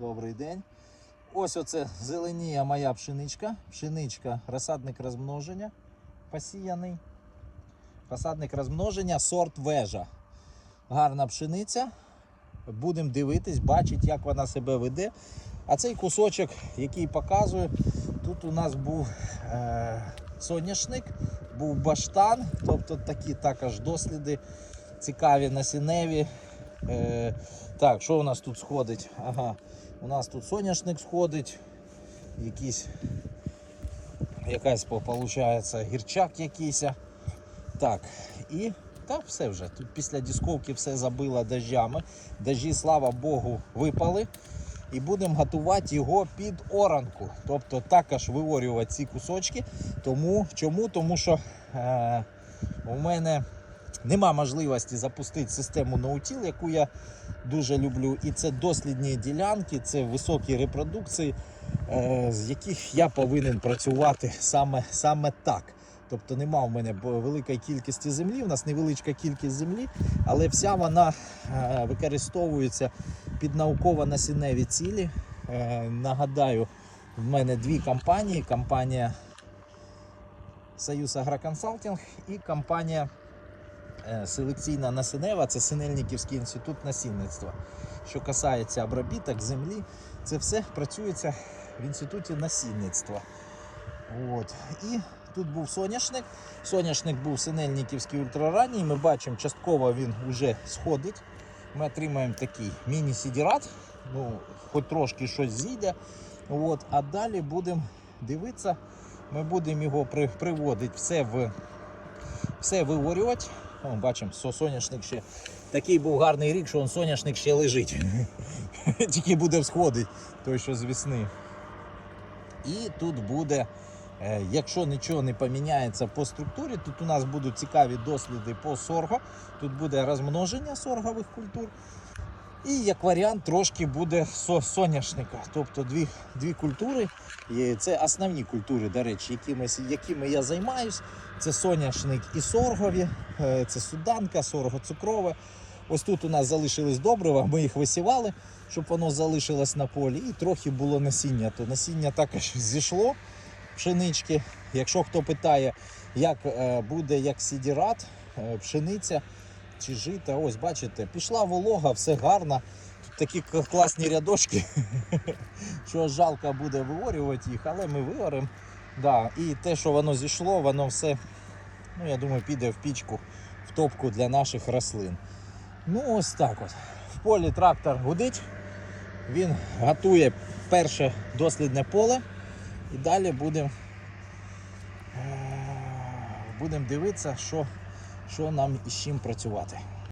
Добрий день. Ось оце зеленіє моя пшеничка. Пшеничка, розсадник розмноження посіяний. Розсадник розмноження, сорт вежа. Гарна пшениця. Будемо дивитись, бачити, як вона себе веде. А цей кусочок, який показую, тут у нас був е, соняшник, був баштан, тобто такі також досліди цікаві насінневі. Е, так, що у нас тут сходить? Ага, у нас тут соняшник сходить, якийсь, якась виходить, гірчак якийсь. Так, і так, все вже. Тут після дисковки все забило дощами. Дожі, слава Богу, випали. І будемо готувати його під оранку. Тобто також виворювати ці кусочки. Тому, чому? Тому що е, у мене нема можливості запустити систему ноутіл, яку я дуже люблю. І це дослідні ділянки, це високі репродукції, е, з яких я повинен працювати саме, саме так. Тобто нема в мене великої кількості землі, у нас невеличка кількість землі, але вся вона е, використовується під науково-насінневі цілі. Е, Нагадаю, в мене дві компанії: компанія Союз Агроконсалтинг і компанія селекційна насінева, це Синельниківський інститут насінництва. Що касається обробіток землі, це все працюється в інституті насінництва. От. І тут був соняшник. Соняшник був Синельниківський ультраранній. Ми бачимо, частково він вже сходить. Ми отримаємо такий міні-сідірат, ну, хоч трошки щось зійде. От. А далі будемо дивитися, ми будемо його при, приводити все в все виворювати. О, бачимо, со- соняшник ще такий був гарний рік, що он соняшник ще лежить. Тільки буде сходити той, що з весни. І тут буде, е, якщо нічого не поміняється по структурі, тут у нас будуть цікаві досліди по сорго. Тут буде розмноження соргових культур. І як варіант трошки буде со- соняшника. Тобто дві, дві культури. І Це основні культури, до речі, якими, якими я займаюсь. Це соняшник і соргові, е, це суданка, сорго цукрове. Ось тут у нас залишились добрива, ми їх висівали, щоб воно залишилось на полі. І трохи було насіння. То насіння також зійшло пшенички. Якщо хто питає, як е, буде як сідірат, е, пшениця чи жита, ось бачите, пішла волога, все гарно. Тут такі класні рядочки, що жалко буде виворювати їх, але ми виоримо. Да. І те, що воно зійшло, воно все, ну я думаю, піде в пічку, в топку для наших рослин. Ну, ось так от. В полі трактор гудить. Він готує перше дослідне поле. І далі будемо будем дивитися, що, що нам із чим працювати.